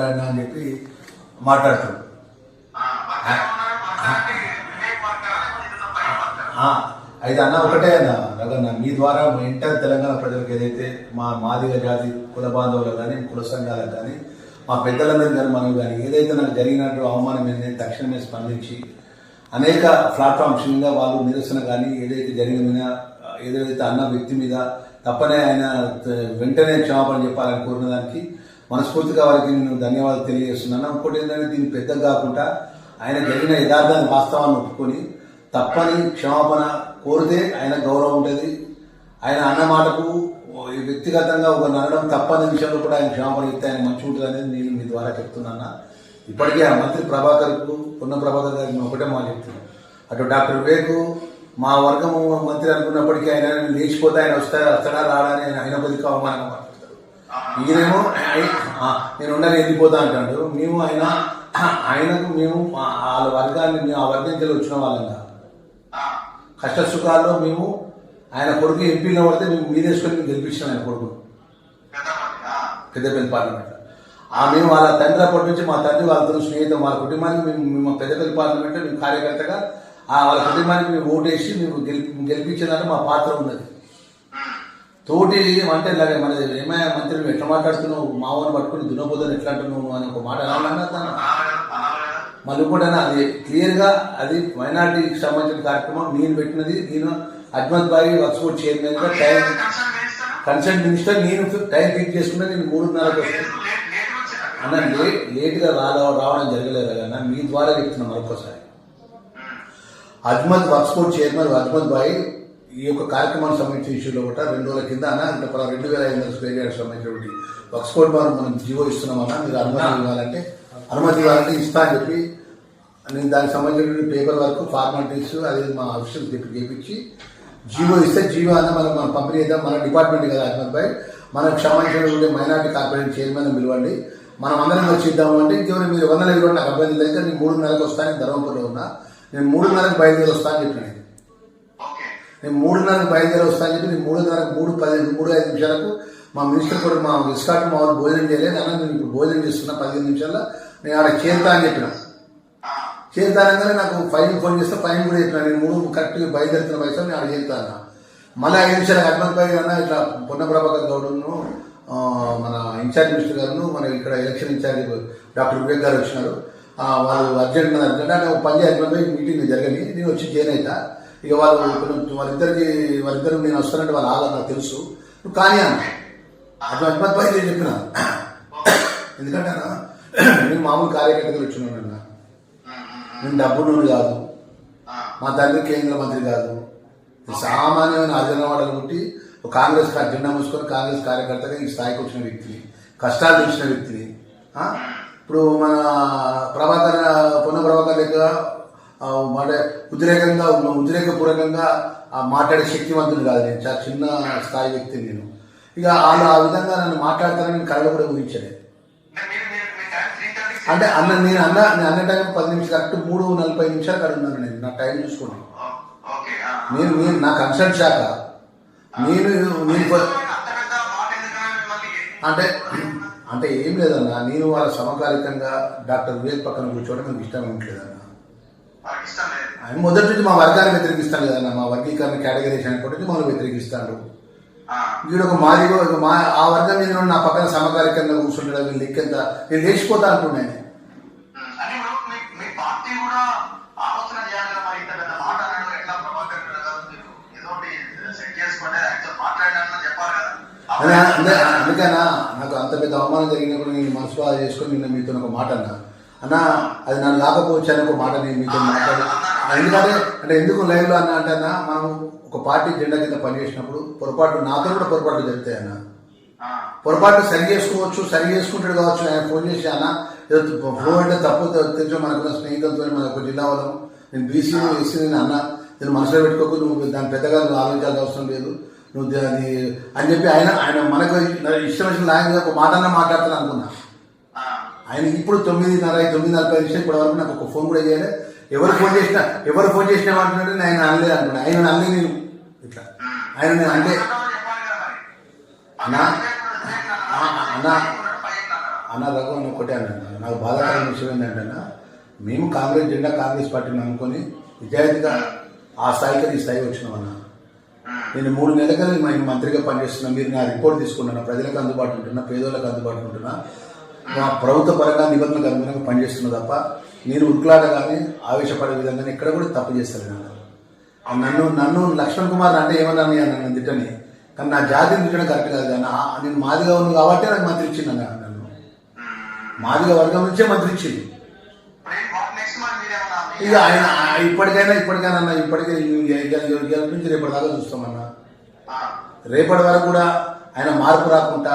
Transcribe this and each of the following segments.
అని చెప్పి మాట్లాడుతాడు ఆ, అయితే అన్న ఒకటే అన్న రగన్న మీ ద్వారా మా ఇంటర్ తెలంగాణ ప్రజలకు ఏదైతే మా మాదిగ జాతి కుల బాంధవులకు కానీ కుల సంఘాలకు కానీ మా పెద్దలందరూ కానీ మనం కానీ ఏదైతే నాకు జరిగినట్టు అవమానం ఏంటంటే తక్షణమే స్పందించి అనేక ప్లాట్ఫామ్స్ మీద వాళ్ళు నిరసన కానీ ఏదైతే జరిగిన ఏదైతే అన్న వ్యక్తి మీద తప్పనే ఆయన వెంటనే క్షమాపణ చెప్పాలని కోరిన దానికి మనస్ఫూర్తిగా వారికి నేను ధన్యవాదాలు తెలియజేస్తున్నాను. ఇంకోటి ఏంటంటే దీన్ని పెద్దగా కాకుండా ఆయన జరిగిన యథార్థాన్ని వాస్తవాన్ని ఒప్పుకొని తప్పని క్షమాపణ కోరితే ఆయన గౌరవం ఉంటుంది. ఆయన అన్న మాటకు ఈ వ్యక్తిగతంగా ఒక నడడం తప్పని విషయంలో కూడా ఆయన క్షమాపణ ఇస్తే ఆయన మంచి ఉంటుంది అనేది నేను మీ ద్వారా చెప్తున్నా ఇప్పటికే ఆ మంత్రి ప్రభాకర్కు పొన్న ప్రభాకర్ గారికి ఒకటే మాట చెప్తున్నాను. అటు డాక్టర్ వివేక్ మా వర్గము మంత్రి అనుకున్నప్పటికీ ఆయన లేచిపోతే ఆయన వస్తా వస్తాడా రాడా అని ఆయన ఆయన కొద్దిగా అవమానంగా ఈయనేమో నేను ఉండని వెళ్ళిపోతా అంటాడు. మేము ఆయన ఆయనకు మేము మా- వాళ్ళ వర్గాన్ని మేము ఆ వర్గం వచ్చిన వాళ్ళం కాదు. కష్ట సుఖాల్లో మేము ఆయన కొడుకు ఎంపీలో పడితే మేము మీరేసుకొని మేము గెలిపించాం ఆయన కొడుకు పెద్దపల్లి పార్లమెంట్ ఆ మేము వాళ్ళ తండ్రి అప్పటి నుంచి మా తండ్రి వాళ్ళతో స్నేహితం వాళ్ళ కుటుంబానికి మేము మేము పెద్దపల్లి పార్లమెంట్ మేము కార్యకర్తగా ఆ వాళ్ళ కుటుంబానికి మేము ఓటేసి మేము గెలిపి గెలిపించేదానికి మా పాత్ర ఉన్నది. తోటి అంటే ఇలాగే మన ఏమయ్య మంత్రి ఎట్లా మాట్లాడుతున్నావు? మావని పట్టుకుని దున్నపోదని ఎట్లా అంటున్నావు అని ఒక మాట అనాలన్నా తను. మళ్ళీ కూడా అది క్లియర్గా అది మైనార్టీకి సంబంధించిన కార్యక్రమం. నేను పెట్టినది నేను అజ్మత్ బాయి వర్క్స్పోర్ట్ చైర్మన్గా టైం కన్సల్ట్ మినిస్టర్ నేను టైం ఫిక్స్ చేసుకున్నా నేను మూడున్నరకు వస్తాను అన్న లే లేట్గా రాల రావడం జరగలేదు కదా మీ ద్వారా చెప్తున్నా మరొకసారి అజ్మద్ వర్క్స్పోర్ట్ చైర్మన్ అజ్మద్ బాయ్ ఈ యొక్క కార్యక్రమానికి సంబంధించిన ఇష్యూలో కూడా రెండు రోజుల కింద అన్న అంటే పలా రెండు వేల ఐదు వందల స్క్వేర్ యార్డ్ సంబంధించినటువంటి వర్క్స్పోర్ట్ మనం మనం జీవో ఇస్తున్నామన్నా మీరు అనుమతి ఇవ్వాలంటే అనుమతి ఇవ్వాలంటే ఇస్తా అని చెప్పి నేను దానికి సంబంధించినటువంటి పేపర్ వర్క్ ఫార్మాలిటీస్ అది మా ఆఫీసర్ చెప్పి చేపించి జీవో ఇస్తే జీవో అన్న మనం మనం పంపిణీ చేద్దాం మన డిపార్ట్మెంట్ కదా అహ్మద్ భాయ్. మనకు సంబంధించినటువంటి మైనార్టీ కార్పొరేషన్ చైర్మన్ పిలవండి. మనం అందరం వచ్చి ఇద్దాము అంటే ఇంకెవరు మీరు వందల ఇవ్వండి నాకు అభ్యర్థి లేదు నేను మూడున్నరకు వస్తాను ధర్మపురంలో ఉన్నా. నేను మూడున్నరకు బయలుదేరి వస్తాను చెప్పిన నేను. మూడున్నరకు బయలుదేరి వస్తాను చెప్పి నేను మూడున్నరకు మూడు పది మూడు ఐదు నిమిషాలకు మా మినిస్టర్ కూడా మా విస్కాట్ మా వాళ్ళు భోజనం చేయలేదు. అన్న నేను ఇప్పుడు భోజనం చేస్తున్నా పదిహేను నిమిషాల్లో. నేను ఆడ చేరుతా అని చెప్పిన. చేరుతానగానే నాకు ఫైన్ ఫోన్ చేస్తే ఫైన్ కూడా చెప్పిన. నేను మూడు కరెక్ట్గా బయలుదేరుతున్న వయసు నేను ఆడ చేరుతా అన్న. మళ్ళీ ఐదు నిమిషాలకు హనుమంత్ భాయ్ అన్న ఇట్లా పొన్నప్రభాకర్ గౌడ్ను మన ఇన్ఛార్జ్ మినిస్టర్ గారు మన ఇక్కడ ఎలక్షన్ ఇన్ఛార్జ్ డాక్టర్ వివేక్ గారు వచ్చినారు. వాళ్ళు అర్జెంట్ అర్జెంట్ అంటే ఒక పని హనుమంత్ మీటింగ్ జరగని నేను వచ్చి జాయిన్ అవుతా ఇక వాళ్ళు వాళ్ళిద్దరికి వాళ్ళిద్దరు నేను వస్తానంటే వాళ్ళు ఆగా నాకు తెలుసు. నువ్వు కానీ అన్న. అట్లా హనుమంత్ నేను చెప్పిన. ఎందుకంటే నేను మామూలు కార్యకర్తలు వచ్చినాను అన్న. నేను డబ్బును కాదు. మా తండ్రి కేంద్ర మంత్రి కాదు. సామాన్యమైన అర్జనవాడలు పుట్టి ఒక కాంగ్రెస్ కా- జెండా మూసుకొని కాంగ్రెస్ కార్యకర్తగా ఈ స్థాయికి వచ్చిన వ్యక్తిని కష్టాలు తెలిసిన వ్యక్తిని. ఇప్పుడు మన ప్రభాకర్ పొన్న ప్రభాకర్ దగ్గర అంటే ఉద్రేకంగా ఉద్రేకపూర్వకంగా మాట్లాడే శక్తివంతుడు కాదు నేను. చాలా చిన్న స్థాయి వ్యక్తి నేను. ఇక వాళ్ళు ఆ విధంగా నన్ను మాట్లాడతానని నేను కళలు కూడా ఊహించలేదు. అంటే అన్న నేను అన్న నేను అన్న టైం పది నిమిషాలు కరెక్ట్ మూడు నలభై నిమిషాలు అక్కడ ఉన్నాను నేను. నా టైం చూసుకోండి. నేను నేను నా కన్సల్ట్ శాఖ. నేను నేను అంటే అంటే ఏం లేదన్నా నేను వాళ్ళ సమకాలికంగా డాక్టర్ వివేక్ పక్కన కూర్చోవడం నాకు ఇష్టం ఉండలేదన్న లేదన్నా మొదటి నుంచి మా వర్గాన్ని వ్యతిరేకిస్తాను కదన్న మా వర్గీకరణ కేటగిరీషన్ అనుకుంటే మమ్మల్ని వ్యతిరేకిస్తాడు వీడు ఒక మాదిగో ఒక మా ఆ వర్గం మీద నా పక్కన సమకాలికంగా కూర్చుంటాడు వీళ్ళు లెక్కెంత నేను లేచిపోతా అంటున్నాను కూడా అందుకనా నాకు అంత పెద్ద అవమానం జరిగినప్పుడు నేను మనసు చేసుకొని నిన్న మీతో ఒక మాట అన్నా. అన్న అది నన్ను కాకపోవచ్చు అని ఒక మాట నేను మీతో మాట్లాడి ఎందుకంటే అంటే ఎందుకు లైవ్లో అన్న అంటే అన్న మనం ఒక పార్టీ జెండా కింద పనిచేసినప్పుడు పొరపాటు నాతో కూడా పొరపాటు జరుగుతాయి అన్న. పొరపాటు సరి చేసుకోవచ్చు సరి చేసుకుంటాడు కావచ్చు ఆయన ఫోన్ చేసి అన్న ఏదో ఫ్లో అంటే తప్పు తెలుసు మనకున్న స్నేహితులతో మన ఒక జిల్లా వాళ్ళం నేను బీసీ ఎస్సీ నేను అన్న నేను మనసులో పెట్టుకోకు నువ్వు దాని పెద్దగా నువ్వు ఆలోచించాల్సిన అవసరం లేదు. నువ్వు దాన్ని అని చెప్పి ఆయన ఆయన మనకు ఇష్టం వచ్చిన లాంగ్వేజ్ ఒక మాట అన్న మాట్లాడతాను అనుకున్నా. ఆయన ఇప్పుడు తొమ్మిదిన్నర తొమ్మిది నలభై నిమిషాలు ఇప్పటి వరకు నాకు ఒక ఫోన్ కూడా చేయలేదు ఎవరు ఫోన్ చేసినా ఎవరు ఫోన్ చేసినా అంటున్నాడు ఆయన అనలేదు అనుకున్నా. ఆయన అనలే నేను. ఇట్లా. ఆయన నేను అంటే అన్నా అన్నా అన్న రఘు అని ఒకటే అన్న నాకు బాధాకరమైన విషయం ఏంటంటే మేము కాంగ్రెస్ జెండా కాంగ్రెస్ పార్టీని అనుకొని విద్యార్థిగా ఆ స్థాయికి ఈ స్థాయి వచ్చినాం అన్న నేను మూడు నెలలుగా నేను మంత్రిగా పనిచేస్తున్నా. మీరు నా రిపోర్ట్ తీసుకుంటున్నా. ప్రజలకు అందుబాటు ఉంటున్నా పేదోళ్ళకి అందుబాటు ఉంటున్నా. మా ప్రభుత్వ పరంగా నిబంధనలకు అనుగుణంగా పనిచేస్తున్నా తప్ప నేను ఉరుకులాట ఆవేశపడే విధంగా ఎక్కడ కూడా తప్పు చేస్తాను నన్ను నన్ను లక్ష్మణ్ కుమార్ అంటే ఏమన్నా నన్ను తిట్టని కానీ నా జాతిని తిట్టడం కరెక్ట్ కాదు కానీ నేను మాదిగా ఉంది కాబట్టి నాకు మంత్రి ఇచ్చింది నన్ను. మాదిగా వర్గం నుంచే మంత్రి ఇచ్చింది ఇక ఆయన ఇప్పటికైనా ఇప్పటికైనా అన్న ఇప్పటికే నుంచి రేపటి దాకా చూస్తామన్నా రేపటి వరకు కూడా ఆయన మార్పు రాకుండా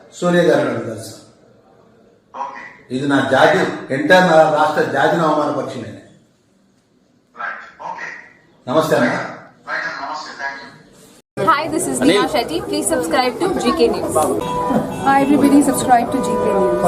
సోనియా కలుస్తా ఓకే ఇది నా జాతి ఎంటర్ నా రాష్ట్ర జాతిని అవమానపరిచింది ఆయన. రైట్ ఓకే నమస్తే అన్న Hi, this is Neha Shetty. Please subscribe to GK News. Hi everybody, subscribe to GK News.